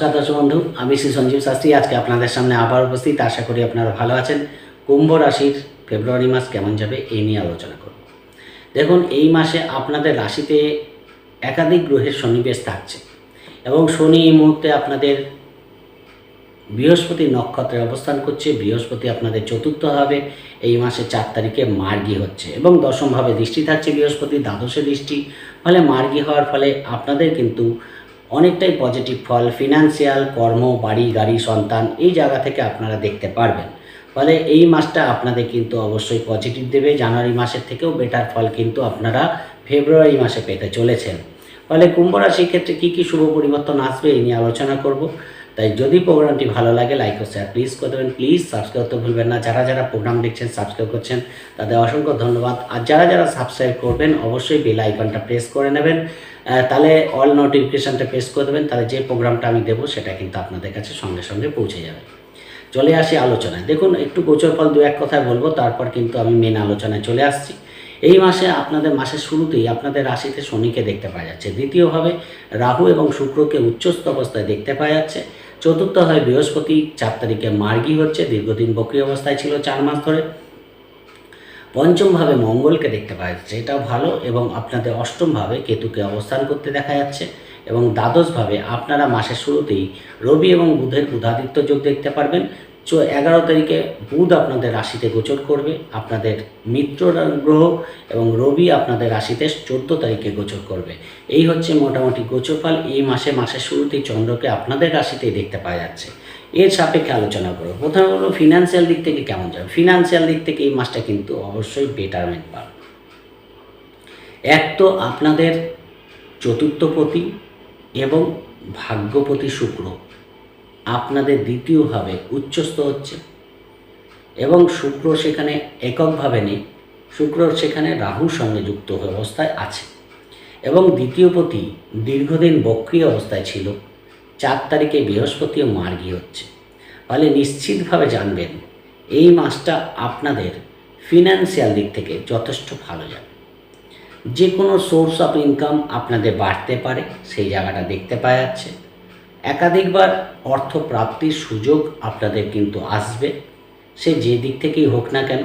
নমস্কার দর্শক বন্ধু, আমি শ্রী সঞ্জীব শাস্ত্রী। আজকে আপনাদের সামনে আবার উপস্থিত। আশা করি আপনারা ভালো আছেন। কুম্ভ রাশির ফেব্রুয়ারি মাস কেমন যাবে এই নিয়ে আলোচনা করব। দেখুন, এই মাসে আপনাদের রাশিতে একাধিক গ্রহের সন্নিবেশ থাকছে এবং শনি এই মুহূর্তে আপনাদের বৃহস্পতি নক্ষত্রে অবস্থান করছে। বৃহস্পতি আপনাদের চতুর্থ হবে। এই মাসে চার তারিখে মার্গী হচ্ছে এবং দশমভাবে দৃষ্টি থাকছে বৃহস্পতি, দ্বাদশে দৃষ্টি। ফলে মার্গী হওয়ার ফলে আপনাদের কিন্তু অনেকটাই পজিটিভ ফল ফিনান্সিয়াল কর্ম, বাড়ি, গাড়ি, সন্তান, এই জায়গা থেকে আপনারা দেখতে পারবেন। ফলে এই মাসটা আপনাদের কিন্তু অবশ্যই পজিটিভ দেবে। জানুয়ারি মাসের থেকেও বেটার ফল কিন্তু আপনারা ফেব্রুয়ারি মাসে পেতে চলেছেন। ফলে কুম্ভ রাশির ক্ষেত্রে কী কী শুভ পরিবর্তন আসবে এই নিয়ে আলোচনা করব। তাই যদি প্রোগ্রামটি ভালো লাগে লাইক ও শেয়ার প্লিজ করে দেবেন। প্লিজ সাবস্ক্রাইব করতে ভুলবেন না। যারা যারা প্রোগ্রাম দেখছেন সাবস্ক্রাইব করছেন, তাদের অসংখ্য ধন্যবাদ। আর যারা যারা সাবস্ক্রাইব করবেন, অবশ্যই বেল আইকনটা প্রেস করে নেবেন। তাহলে অল নোটিফিকেশানটা প্রেস করে দেবেন। তাহলে যে প্রোগ্রামটা আমি দেবো, সেটা কিন্তু আপনাদের কাছে সঙ্গে সঙ্গে পৌঁছে যাবে। চলে আসি আলোচনায়। দেখুন, একটু গোচর ফল দু এক কথায় বলব, তারপর কিন্তু আমি মেন আলোচনায় চলে আসছি। এই মাসে, আপনাদের মাসের শুরুতেই আপনাদের রাশিতে শনিকে দেখতে পাওয়া যাচ্ছে। দ্বিতীয়ভাবে, রাহু এবং শুক্রকে উচ্চস্থ অবস্থায় দেখতে পাওয়া যাচ্ছে। চতুর্থ হয় বৃহস্পতি, চার তারিখে মার্গী হচ্ছে, দীর্ঘদিন বক্রি অবস্থায় ছিল চার মাস ধরে। পঞ্চমভাবে মঙ্গলকে দেখতে পাওয়া যাচ্ছে, এটাও ভালো এবং আপনাদের অষ্টমভাবে কেতুকে অবস্থান করতে দেখা যাচ্ছে এবং দ্বাদশভাবে আপনারা মাসের শুরুতেই রবি এবং বুধের বুধাদিত্য যোগ দেখতে পারবেন। এগারো তারিখে বুধ আপনাদের রাশিতে গোচর করবে, আপনাদের মিত্র গ্রহ এবং রবি আপনাদের রাশিতে চোদ্দ তারিখে গোচর করবে। এই হচ্ছে মোটামুটি গোচরফল এই মাসে, মাসের শুরুতেই চন্দ্রকে আপনাদের রাশিতেই দেখতে পাওয়া যাচ্ছে। এর সাপেক্ষে আলোচনা করব প্রথমে বলব ফিনান্সিয়াল দিক থেকে কেমন যাবে? ফিনান্সিয়াল দিক থেকে এই মাসটা কিন্তু অবশ্যই বেটারমেন্ট পাবে। এক তো আপনাদের চতুর্থপতি এবং ভাগ্যপতি শুক্র। আপনাদের দ্বিতীয়ভাবে উচ্চস্থ হচ্ছে। এবং শুক্র সেখানে এককভাবে নেই। শুক্র সেখানে রাহুর সঙ্গে যুক্ত অবস্থায় আছে। এবং দ্বিতীয়পতি দীর্ঘদিন বক্রিয় অবস্থায় ছিল। চার তারিখে বৃহস্পতিও মার্গী হচ্ছে। ফলে নিশ্চিতভাবে জানবেন, এই মাসটা আপনাদের ফিনান্সিয়াল দিক থেকে যথেষ্ট ভালো যাবে। যে কোনো সোর্স অফ ইনকাম আপনাদের বাড়তে পারে, সেই জায়গাটা দেখতে পাওয়া যাচ্ছে। একাধিকবার অর্থ প্রাপ্তির সুযোগ আপনাদের কিন্তু আসবে। সে যে দিক থেকেই হোক না কেন,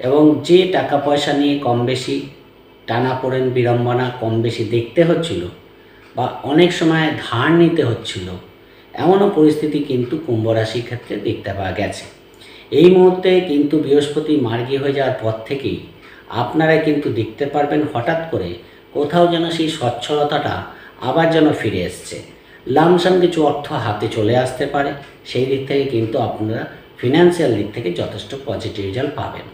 এবং যে টাকা পয়সা নিয়ে কম বেশি টানা পড়েন বিড়ম্বনা কম বেশি দেখতে হচ্ছিল বা অনেক সময় ধার নিতে হচ্ছিল, এমনও পরিস্থিতি কিন্তু কুম্ভ রাশির ক্ষেত্রে দেখতে পাওয়া গেছে। এই মুহূর্তে কিন্তু বৃহস্পতি মার্গী হয়ে যাওয়ার পর থেকেই আপনারা কিন্তু দেখতে পারবেন হঠাৎ করে কোথাও যেন সেই সচ্ছলতাটা আবার যেন ফিরে এসছে। লামসাম কিছু অর্থ হাতে চলে আসতে পারে। সেই দিক থেকে কিন্তু আপনারা ফিনান্সিয়াল দিক থেকে যথেষ্ট পজিটিভ রেজাল্ট পাবেন।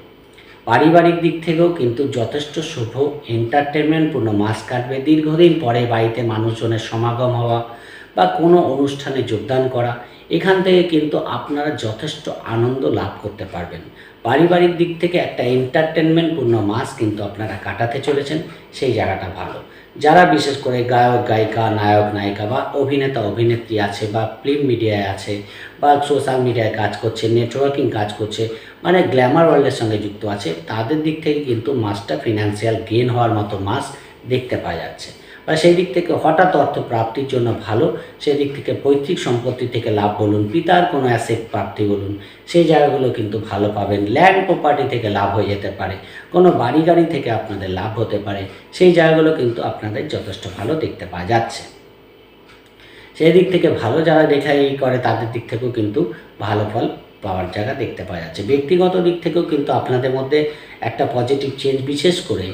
পারিবারিক দিক থেকেও কিন্তু যথেষ্ট শুভ এন্টারটেনমেন্টপূর্ণ মাস কাটবে। দীর্ঘদিন পরে বাড়িতে মানুষজনের সমাগম হওয়া বা কোনো অনুষ্ঠানে যোগদান করা, এখান থেকে কিন্তু আপনারা যথেষ্ট আনন্দ লাভ করতে পারবেন। পারিবারিক দিক থেকে একটা এন্টারটেনমেন্টপূর্ণ মাস কিন্তু আপনারা কাটাতে চলেছেন। সেই জায়গাটা ভালো। যারা বিশেষ করে গায়ক, গায়িকা, নায়ক, নায়িকা বা অভিনেতা, অভিনেত্রী আছে বা ফিল্ম মিডিয়ায় আছে বা সোশ্যাল মিডিয়ায় কাজ করছে নেটওয়ার্কিং কাজ করছে মানে গ্ল্যামার ওয়ার্ল্ডের সঙ্গে যুক্ত আছে, তাদের দিক থেকে কিন্তু মাসটা ফিনান্সিয়াল গেন হওয়ার মতো মাস দেখতে পাওয়া যাচ্ছে। বা সেই দিক থেকে হঠাৎ অর্থ প্রাপ্তির জন্য ভালো, সেই দিক থেকে পৈতৃক সম্পত্তি থেকে লাভ বলুন, পিতার কোনো অ্যাসেট প্রাপ্তি বলুন, সেই জায়গাগুলো কিন্তু ভালো পাবেন। ল্যান্ড প্রপার্টি থেকে লাভ হয়ে যেতে পারে, কোনো বাড়ি গাড়ি থেকে আপনাদের লাভ হতে পারে, সেই জায়গাগুলো কিন্তু আপনাদের যথেষ্ট ভালো দেখতে পাওয়া যাচ্ছে। সেই দিক থেকে ভালো যারা দেখাই করে, তাদের দিক থেকেও কিন্তু ভালো ফল পাওয়ার জায়গা দেখতে পাওয়া যাচ্ছে। ব্যক্তিগত দিক থেকেও কিন্তু আপনাদের মধ্যে একটা পজিটিভ চেঞ্জ বিশেষ করে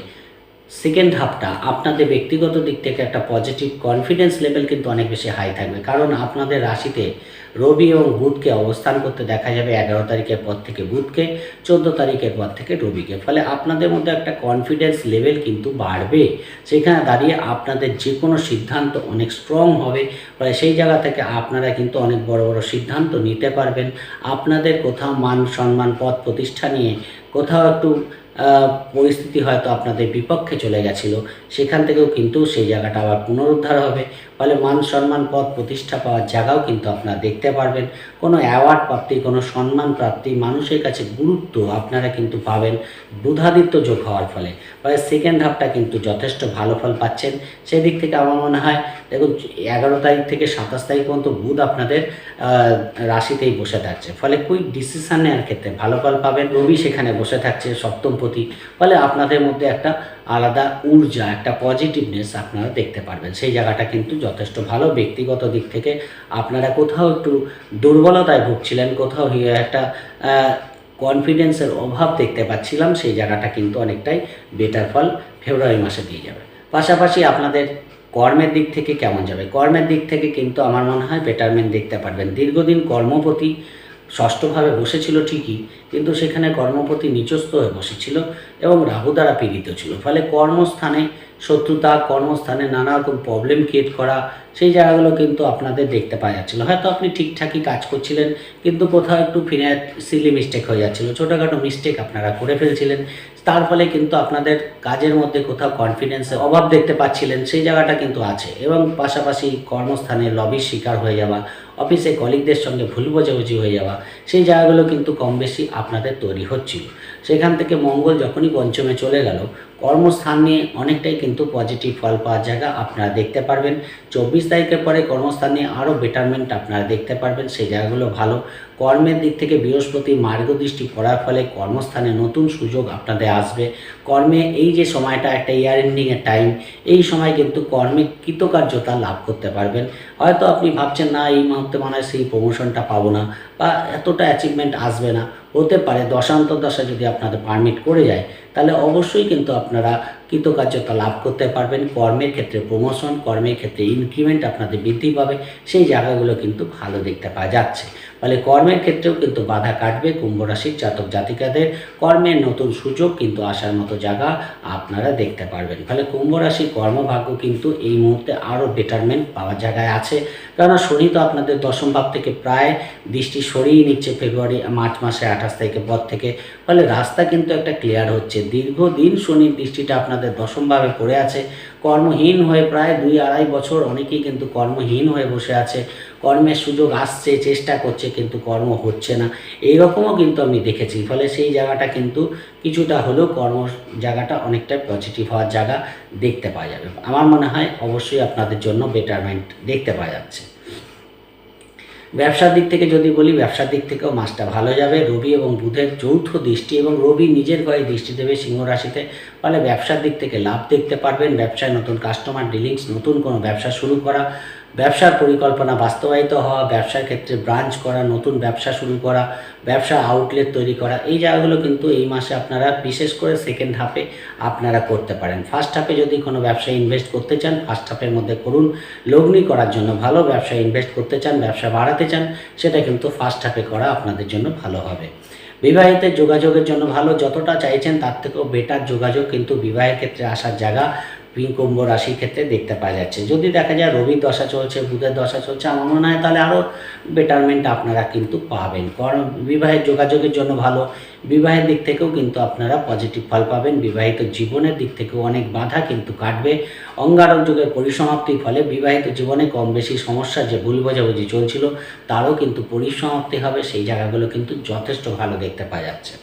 সেকেন্ড হাফটা আপনাদের ব্যক্তিগত দিক থেকে একটা পজিটিভ কনফিডেন্স লেভেল কিন্তু অনেক বেশি হাই থাকবে। কারণ আপনাদের রাশিতে রবি এবং বুধকে অবস্থান করতে দেখা যাবে এগারো তারিখের পর থেকে বুধকে, চোদ্দ তারিখের পর থেকে রবিকে। ফলে আপনাদের মধ্যে একটা কনফিডেন্স লেভেল কিন্তু বাড়বে। সেখানে দাঁড়িয়ে আপনাদের যে কোনো সিদ্ধান্ত অনেক স্ট্রং হবে। ফলে সেই জায়গা থেকে আপনারা কিন্তু অনেক বড় বড় সিদ্ধান্ত নিতে পারবেন। আপনাদের কোথাও মান সম্মান পদ প্রতিষ্ঠা নিয়ে কোথাও একটু পরিস্থিতি হয়তো আপনাদের বিপক্ষে চলে গেছিল। সেখান থেকেও কিন্তু সেই জায়গাটা আবার পুনরুদ্ধার হবে। ফলে মান সম্মান পদ প্রতিষ্ঠা পাওয়ার জায়গাও কিন্তু আপনারা দেখতে পারবেন। কোনো অ্যাওয়ার্ড প্রাপ্তি, কোনো সম্মান প্রাপ্তি, মানুষের কাছে গুরুত্ব আপনারা কিন্তু পাবেন বুধাদিত্য যোগ হওয়ার ফলে। ফলে সেকেন্ড হাফটা কিন্তু যথেষ্ট ভালো ফল পাচ্ছেন। সেদিক থেকে আমার মনে হয়, দেখুন, এগারো তারিখ থেকে সাতাশ তারিখ পর্যন্ত বুধ আপনাদের রাশিতেই বসে থাকছে। ফলে কুইক ডিসিশন নেওয়ার ক্ষেত্রে ভালো ফল পাবেন। রবি সেখানে বসে থাকছে সপ্তমপতি। ফলে আপনাদের মধ্যে একটা আলাদা ঊর্জা, একটা পজিটিভনেস আপনারা দেখতে পারবেন। সেই জায়গাটা কিন্তু যথেষ্ট ভালো। ব্যক্তিগত দিক থেকে আপনারা কোথাও একটু দুর্বলতায় ভুগছিলেন, কোথাও একটা কনফিডেন্সের অভাব দেখতে পাচ্ছিলাম, সেই জায়গাটা কিন্তু অনেকটাই বেটার ফল ফেব্রুয়ারি মাসে দিয়ে যাবে। পাশাপাশি আপনাদের কর্মের দিক থেকে কেমন যাবে? কর্মের দিক থেকে কিন্তু আমার মনে হয় বেটারমেন্ট দেখতে পারবেন। দীর্ঘদিন কর্মপতি ষষ্ঠভাবে বসেছিল ঠিকই, কিন্তু সেখানে কর্মপতি নিচস্থ হয়ে বসেছিল এবং রাহু দ্বারা পীড়িত ছিল। ফলে কর্মস্থানে শত্রুতা, কর্মস্থানে নানা রকম প্রবলেম ক্রিয়েট করা, সেই জায়গাগুলো কিন্তু আপনাদের দেখতে পাওয়া যাচ্ছিল। হয়তো আপনি ঠিকঠাকই কাজ করছিলেন, কিন্তু কোথাও একটু ফিনান্সিয়ালি মিস্টেক হয়ে যাচ্ছিল। ছোটোখাটো মিস্টেক আপনারা করে ফেলছিলেন। তার ফলে কিন্তু আপনাদের কাজের মধ্যে কোথাও কনফিডেন্সের অভাব দেখতে পাচ্ছিলেন, সেই জায়গাটা কিন্তু আছে। এবং পাশাপাশি কর্মস্থানে লবির শিকার হয়ে যাওয়া অফিসে কলিগদের সঙ্গে ভুল বোঝাবুঝি হয়ে যাওয়া, সেই জায়গাগুলো কিন্তু কম বেশি আপনাদের তৈরি হচ্ছিল। সেখান থেকে মঙ্গল যখনই পঞ্চমে চলে গেল কর্মস্থান নিয়ে অনেকটাই কিন্তু পজিটিভ ফল পাওয়ার জায়গা আপনারা দেখতে পারবেন। চব্বিশ তারিখের পরে কর্মস্থান নিয়ে আরও বেটারমেন্ট আপনারা দেখতে পারবেন, সেই জায়গাগুলো ভালো। কর্মের দিক থেকে বৃহস্পতি মার্গদৃষ্টি পড়ার ফলে কর্মস্থানে নতুন সুযোগ আপনাদের আসবে। কর্মে এই যে সময়টা, একটা ইয়ার এন্ডিংয়ের টাইম এই সময় কিন্তু কর্মে কৃতকার্যতা লাভ করতে পারবেন। হয়তো আপনি ভাবছেন, না, এই মুহূর্তে মানে সেই প্রমোশনটা পাবো না বা এতটা অ্যাচিভমেন্ট আসবে না। হতে পারে দশান্তর দশা যদি আপনাদের পারমিট করে যায় তাহলে অবশ্যই কিন্তু আপনারা কৃতকার্যতা লাভ করতে পারবেন। কর্মের ক্ষেত্রে প্রমোশন কর্মের ক্ষেত্রে ইনক্রিমেন্ট আপনাদের বৃদ্ধি পাবে। সেই জায়গাগুলো কিন্তু ভালো দেখতে পাওয়া যাচ্ছে। ফলে কর্মের ক্ষেত্রেও কিন্তু বাধা কাটবে কুম্ভ রাশির জাতক জাতিকাদের। কর্মের নতুন সুযোগ কিন্তু আসার মতো জায়গা আপনারা দেখতে পারবেন। ফলে কুম্ভ রাশির কর্মভাগ্য কিন্তু এই মুহূর্তে আরও বেটারমেন্ট পাওয়ার জায়গায় আছে। কেননা শনি তো আপনাদের দশম ভাব থেকে প্রায় দৃষ্টি সরিয়ে নিচ্ছে ফেব্রুয়ারি, মার্চ মাসে আঠাশ তারিখের পর থেকে। ফলে রাস্তা কিন্তু একটা ক্লিয়ার হচ্ছে। দীর্ঘদিন শনির দৃষ্টিটা আপনাদের দশমভাবে পড়ে আছে। কর্মহীন হয়ে প্রায় দুই আড়াই বছর অনেকেই কিন্তু কর্মহীন হয়ে বসে আছে। কর্মের সুযোগ আসছে, চেষ্টা করছে, কিন্তু কর্ম হচ্ছে না। এইরকমও কিন্তু আমি দেখেছি। ফলে সেই জায়গাটা কিন্তু কিছুটা হলেও কর্ম জায়গাটা অনেকটা পজিটিভ হওয়ার জায়গা দেখতে পাওয়া যাবে। আমার মনে হয় অবশ্যই আপনাদের জন্য বেটারমেন্ট দেখতে পাওয়া যাচ্ছে। ব্যবসার দিক থেকে যদি বলি, ব্যবসার দিক থেকেও মাসটা ভালো যাবে। রবি এবং বুধের যৌথ দৃষ্টি এবং রবি নিজের ঘরে দৃষ্টি দেবে সিংহ রাশিতে। ফলে ব্যবসার দিক থেকে লাভ দেখতে পারবেন। ব্যবসায় নতুন কাস্টমার ডিলিংস নতুন কোনো ব্যবসা শুরু করা। ব্যবসার পরিকল্পনা বাস্তবায়িত হওয়া, ব্যবসার ক্ষেত্রে ব্রাঞ্চ করা, নতুন ব্যবসা শুরু করা, ব্যবসা আউটলেট তৈরি করা, এই জায়গাগুলো কিন্তু এই মাসে আপনারা বিশেষ করে সেকেন্ড হাফে আপনারা করতে পারেন। ফার্স্ট হাফে যদি কোনো ব্যবসায় ইনভেস্ট করতে চান ফার্স্ট হাফের মধ্যে করুন। লগ্নি করার জন্য ভালো, ব্যবসায় ইনভেস্ট করতে চান, ব্যবসা বাড়াতে চান, সেটা কিন্তু ফার্স্ট হাফে করা আপনাদের জন্য ভালো হবে। বিবাহিতের যোগাযোগের জন্য ভালো, যতটা চাইছেন তার থেকেও বেটার যোগাযোগ কিন্তু বিবাহের ক্ষেত্রে আসার জায়গা। মিন কুম্ভ রাশির ক্ষেত্রে দেখতে পাওয়া যাচ্ছে। যদি দেখা যায় রবির দশা চলছে, বুধের দশা চলছে, আমার মনে হয় তাহলে আরও বেটারমেন্ট আপনারা কিন্তু পাবেন। কারণ বিবাহের যোগাযোগের জন্য ভালো, বিবাহের দিক থেকেও কিন্তু আপনারা পজিটিভ ফল পাবেন, বিবাহিত জীবনের দিক থেকেও অনেক বাধা কিন্তু কাটবে। অঙ্গারক যুগের পরিসমাপ্তির ফলে বিবাহিত জীবনে কম বেশি সমস্যা, যে ভুল বোঝাবুঝি চলছিল, তারও কিন্তু পরিসমাপ্তি হবে। সেই জায়গাগুলো কিন্তু যথেষ্ট ভালো দেখতে পাওয়া যাচ্ছে।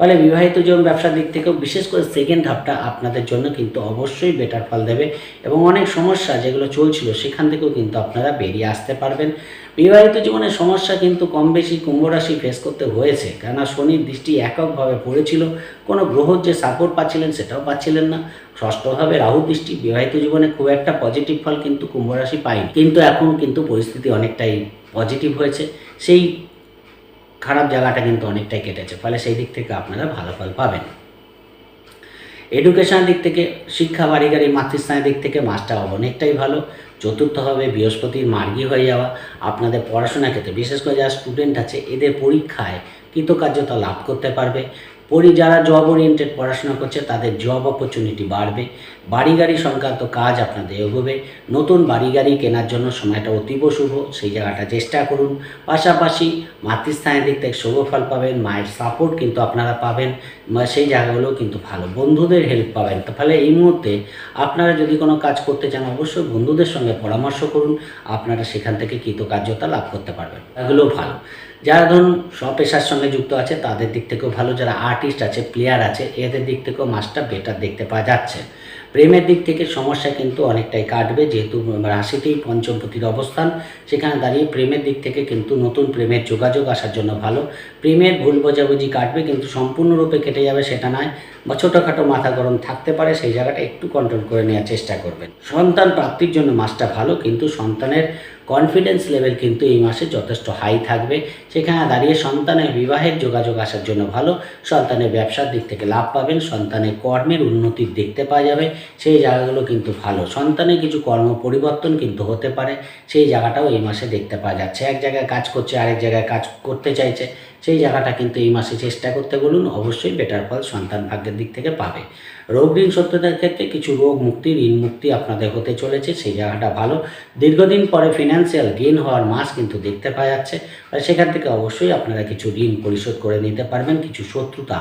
ফলে বিবাহিত জীবন ব্যবসার দিক থেকেও বিশেষ করে সেকেন্ড হাফটা আপনাদের জন্য কিন্তু অবশ্যই বেটার ফল দেবে এবং অনেক সমস্যা যেগুলো চলছিল সেখান থেকেও কিন্তু আপনারা বেরিয়ে আসতে পারবেন। বিবাহিত জীবনের সমস্যা কিন্তু কম বেশি কুম্ভ রাশি ফেস করতে হয়েছে, কেননা শনির দৃষ্টি এককভাবে পড়েছিল, কোনো গ্রহর যে সাপোর্ট পাচ্ছিলেন সেটাও পাচ্ছিলেন না। ষষ্ঠভাবে রাহু দৃষ্টি, বিবাহিত জীবনে খুব একটা পজিটিভ ফল কিন্তু কুম্ভ রাশি পায়নি। কিন্তু এখন কিন্তু পরিস্থিতি অনেকটাই পজিটিভ হয়েছে। সেই খারাপ জায়গাটা কিন্তু অনেকটাই কেটেছে, ফলে সেই দিক থেকে আপনারা ভালো ফল পাবেন। এডুকেশন দিক থেকে, শিক্ষা বাড়িগাড়ি মাতৃস্থানের দিক থেকে মাসটা অনেকটাই ভালো। চতুর্থ হবে বৃহস্পতির মার্গী হয়ে যাওয়া। আপনাদের পড়াশোনার ক্ষেত্রে, বিশেষ করে যারা স্টুডেন্ট আছে, এদের পরীক্ষায় কৃতকার্যতা লাভ করতে পারবে। পরি, যারা জব ওরিয়েন্টেড পড়াশোনা করছে, তাদের জব অপরচুনিটি বাড়বে। বাড়ি গাড়ি সংক্রান্ত কাজ আপনাদের এগোবে নতুন বাড়ি গাড়ি কেনার জন্য সময়টা অতীব শুভ, সেই জায়গাটা চেষ্টা করুন। পাশাপাশি মাতৃস্থানের দিক থেকে শুভ ফল পাবেন, মায়ের সাপোর্ট কিন্তু আপনারা পাবেন সেই জায়গাগুলো কিন্তু ভালো। বন্ধুদের হেল্প পাবেন। তো ফলে এই মুহূর্তে আপনারা যদি কোনো কাজ করতে চান, অবশ্যই বন্ধুদের সঙ্গে পরামর্শ করুন। আপনারা সেখান থেকে কৃতকার্যতা লাভ করতে পারবেন। এগুলো ভালো। যারা ধরুন স্বপেশার সঙ্গে যুক্ত আছে, তাদের দিক থেকেও ভালো। যারা আর্টিস্ট আছে প্লেয়ার আছে, এদের দিক থেকেও মাসটা বেটার দেখতে পাওয়া যাচ্ছে। প্রেমের দিক থেকে সমস্যা কিন্তু অনেকটাই কাটবে, যেহেতু রাশিতেই পঞ্চমপতির অবস্থান। সেখানে দাঁড়িয়ে প্রেমের দিক থেকে কিন্তু নতুন প্রেমের যোগাযোগ আসার জন্য ভালো। প্রেমের ভুল বোঝাবুঝি কাটবে, কিন্তু সম্পূর্ণরূপে কেটে যাবে সেটা নয়, বা ছোটোখাটো মাথা গরম থাকতে পারে, সেই জায়গাটা একটু কন্ট্রোল করে নেওয়ার চেষ্টা করবেন। সন্তান প্রাপ্তির জন্য মাসটা ভালো, কিন্তু সন্তানের কনফিডেন্স লেভেল কিন্তু এই মাসে যথেষ্ট হাই থাকবে। সেখানে দাঁড়িয়ে সন্তানের বিবাহের যোগাযোগ আসার জন্য ভালো। সন্তানের ব্যবসার দিক থেকে লাভ পাবেন। সন্তানের কর্মের উন্নতির দেখতে পাওয়া যাবে। সেই জায়গাগুলো কিন্তু ভালো। সন্তানের কিছু কর্ম পরিবর্তন কিন্তু হতে পারে। সেই জায়গাটাও এই মাসে দেখতে পাওয়া যাচ্ছে। এক জায়গায় কাজ করছে, আরেক জায়গায় কাজ করতে চাইছে। সেই জায়গাটা কিন্তু এই মাসে চেষ্টা করতে বলুন, অবশ্যই বেটার ফল সন্তান ভাগ্যের দিক থেকে পাবে। রোগ ঋণ শত্রুতার ক্ষেত্রে কিছু রোগ মুক্তি, ঋণ মুক্তি আপনাদের হতে চলেছে, সেই জায়গাটা ভালো। দীর্ঘদিন পরে ফিনান্সিয়াল গেন হওয়ার মাস কিন্তু দেখতে পাওয়া যাচ্ছে। সেখান থেকে অবশ্যই আপনারা কিছু ঋণ পরিশোধ করে নিতে পারবেন, কিছু শত্রুতা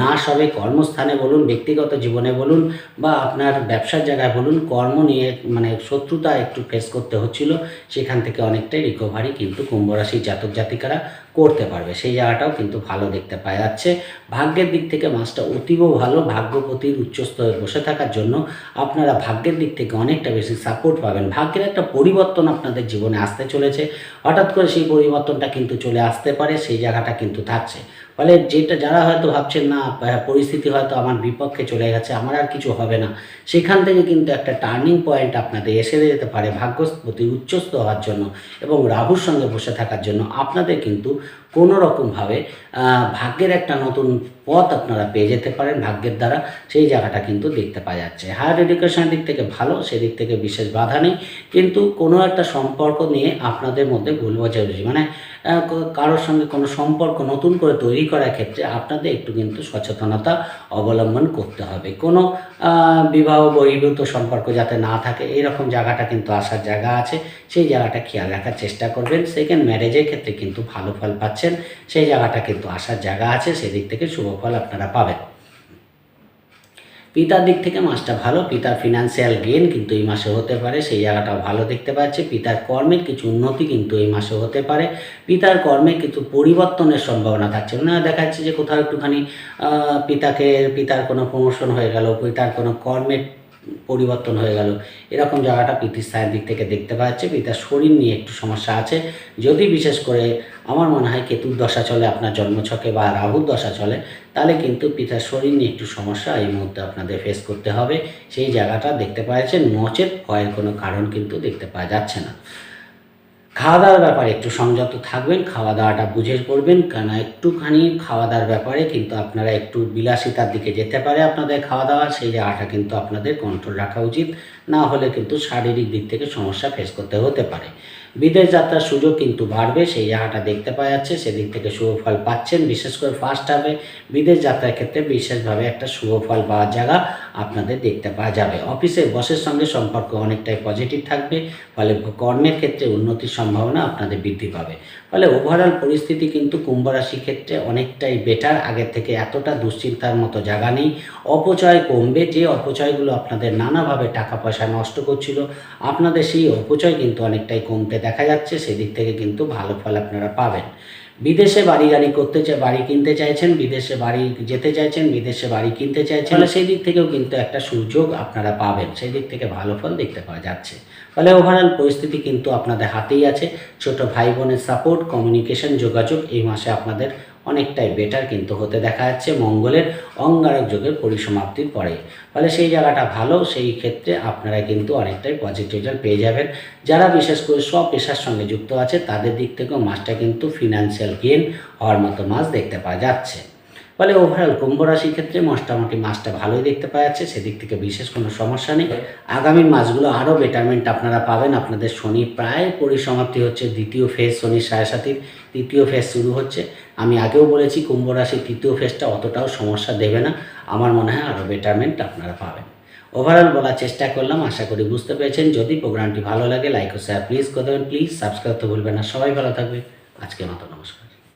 নাশ হবে কর্মস্থানে বলুন, ব্যক্তিগত জীবনে বলুন বা আপনার ব্যবসার জায়গায় বলুন, কর্ম নিয়ে মানে শত্রুতা একটু ফেস করতে হচ্ছিল, সেখান থেকে অনেকটাই রিকভারি কিন্তু কুম্ভ রাশির জাতক জাতিকারা করতে পারবে। সেই জায়গাটাও কিন্তু ভালো দেখতে পাওয়া যাচ্ছে। ভাগ্যের দিক থেকে মাসটা অতীব ভালো, ভাগ্যপতির উচ্চস্তরে বসে থাকার জন্য আপনারা ভাগ্যের দিক থেকে অনেকটা বেশি সাপোর্ট পাবেন। ভাগ্যের একটা পরিবর্তন আপনাদের জীবনে আসতে চলেছে। হঠাৎ করে সেই পরিবর্তনটা কিন্তু চলে আসতে পারে, সেই জায়গাটা কিন্তু থাকছে। ফলে যেটা যারা হয়তো ভাবছেন, না পরিস্থিতি হয়তো আমার বিপক্ষে চলে গেছে, আমার আর কিছু হবে না। সেখান থেকে কিন্তু একটা টার্নিং পয়েন্ট আপনাদের এসে যেতে পারে ভাগ্যপতি উচ্চস্ত হওয়ার জন্য এবং রাহুর সঙ্গে বসে থাকার জন্য। আপনাদের কিন্তু কোনো রকমভাবে ভাগ্যের একটা নতুন পথ আপনারা পেয়ে যেতে পারেন ভাগ্যের দ্বারা। সেই জায়গাটা কিন্তু দেখতে পাওয়া যাচ্ছে। হায়ার এডুকেশনের দিক থেকে ভালো, সেদিক থেকে বিশেষ বাধা নেই। কিন্তু কোনো একটা সম্পর্ক নিয়ে আপনাদের মধ্যে ভুল বোঝাবুঝি মানে কারোর সঙ্গে কোনো সম্পর্ক নতুন করে তৈরি করার ক্ষেত্রে আপনাদের একটু কিন্তু সচেতনতা অবলম্বন করতে হবে। কোনো বিবাহ বহির্ভূত সম্পর্ক যাতে না থাকে, এরকম জায়গাটা কিন্তু আসার জায়গা আছে। সেই জায়গাটা খেয়াল রাখার চেষ্টা করবেন। সেকেন্ড ম্যারেজের ক্ষেত্রে কিন্তু ভালো ফল পাচ্ছেন। সেই জায়গাটা কিন্তু আসার জায়গা আছে। সেদিক থেকে শুভ ফল আপনারা পাবেন। পিতার দিক থেকে মাসটা ভালো, পিতার ফিনান্সিয়াল গেন কিন্তু এই মাসে হতে পারে, সেই জায়গাটাও ভালো দেখতে পাচ্ছে। পিতার কর্মের কিছু উন্নতি কিন্তু এই মাসে হতে পারে। পিতার কর্মে কিছু পরিবর্তনের সম্ভাবনা থাকছে। না দেখা যাচ্ছে যে কোথাও একটুখানি পিতাকে, পিতার কোনো প্রমোশন হয়ে গেল, পিতার কোনো কর্মের পরিবর্তন হয়ে গেল, এরকম জায়গাটা পিতির স্থানের দিক থেকে দেখতে পাচ্ছে। পিতার শরীর নিয়ে একটু সমস্যা আছে। যদি বিশেষ করে আমার মনে হয় কেতুর দশা চলে, আপনার জন্মছকে বা রাহুর দশা চলে তাহলে কিন্তু পিতার শরীর নিয়ে একটু সমস্যা এই মুহূর্তে আপনাদের ফেস করতে হবে। সেই জায়গাটা দেখতে যাচ্ছে নচেত ভয়ের কোনো কারণ কিন্তু দেখতে পাওয়া যাচ্ছে না। খাওয়া দাওয়ার ব্যাপারে একটু সংযত থাকবেন খাওয়া দাওয়াটা বুঝে করবেন কেন একটুখানি খাওয়া দাওয়ার ব্যাপারে কিন্তু আপনারা একটু বিলাসিতার দিকে যেতে পারে আপনাদের খাওয়া দাওয়া সেই জায়গাটা কিন্তু আপনাদের কন্ট্রোল রাখা উচিত। না হলে কিন্তু শারীরিক দিক থেকে সমস্যা ফেস করতে হতে পারে। বিদেশ যাত্রার সুযোগ কিন্তু বাড়বে, সেই জায়গাটা দেখতে পাওয়া যাচ্ছে, সেদিক থেকে শুভ ফল পাচ্ছেন, বিশেষ করে ফার্স্ট হাফে বিদেশ যাত্রার ক্ষেত্রে বিশেষভাবে একটা শুভ ফল পাওয়ার জায়গা আপনাদের দেখতে পাওয়া যাবে। অফিসের বসের সঙ্গে সম্পর্ক অনেকটাই পজিটিভ থাকবে, ফলে কর্মের ক্ষেত্রে উন্নতির সম্ভাবনা আপনাদের বৃদ্ধি পাবে। ফলে ওভারঅল পরিস্থিতি কিন্তু কুম্ভ রাশির ক্ষেত্রে অনেকটাই বেটার আগের থেকে এতটা দুশ্চিন্তার মতো জায়গা নেই। অপচয় কমবে, যে অপচয়গুলো আপনাদের নানাভাবে টাকা পয়সা নষ্ট করছিল, আপনাদের সেই অপচয় কিন্তু অনেকটাই কমতে দেখা যাচ্ছে। সেদিক থেকে কিন্তু ভালো ফল আপনারা পাবেন। বিদেশে বাড়ি গাড়ি করতে চাই বাড়ি কিনতে চাইছেন, বিদেশে বাড়ি যেতে চাইছেন, বিদেশে বাড়ি কিনতে চাইছেন। ফলে সেই দিক থেকেও কিন্তু একটা সুযোগ আপনারা পাবেন। সেই দিক থেকে ভালো ফল দেখতে পাওয়া যাচ্ছে। ফলে ওভারঅল পরিস্থিতি কিন্তু আপনাদের হাতেই আছে। ছোট ভাই বোনের সাপোর্ট কমিউনিকেশন যোগাযোগ এই মাসে আপনাদের অনেকটাই বেটার কিন্তু হতে দেখা যাচ্ছে মঙ্গলের অঙ্গারক যোগের পরিসমাপ্তির পরে। ফলে সেই জায়গাটা ভালো, সেই ক্ষেত্রে আপনারা কিন্তু অনেকটাই পজিটিভ রেজাল্ট পেয়ে যাবেন। যারা বিশেষ করে সব পেশার সঙ্গে যুক্ত আছে, তাদের দিক থেকেও মাসটা কিন্তু ফিনান্সিয়াল গেন হওয়ার মতো মাস দেখতে পাওয়া যাচ্ছে। ফলে ওভারঅল কুম্ভ রাশির ক্ষেত্রে মোটামুটি মাসটা ভালোই দেখতে পাওয়া যাচ্ছে। সেদিক থেকে বিশেষ কোনো সমস্যা নেই। আগামী মাসগুলো আরও বেটারমেন্ট আপনারা পাবেন। আপনাদের শনি প্রায় পরিসমাপ্তি হচ্ছে। দ্বিতীয় ফেজ শনির সাড়ে সাথীর তৃতীয় ফেজ শুরু হচ্ছে। আমি আগেও বলেছি কুম্ভ রাশির তৃতীয় ফেজটা অতটাও সমস্যা দেবে না। আমার মনে হয় আরও বেটারমেন্ট আপনারা পাবেন। ওভারঅল বলার চেষ্টা করলাম, আশা করি বুঝতে পেরেছেন। যদি প্রোগ্রামটি ভালো লাগে লাইক ও শেয়ার প্লিজ করে দেবেন। প্লিজ সাবস্ক্রাইব তো ভুলবেন না। সবাই ভালো থাকবে আজকে মতো নমস্কার।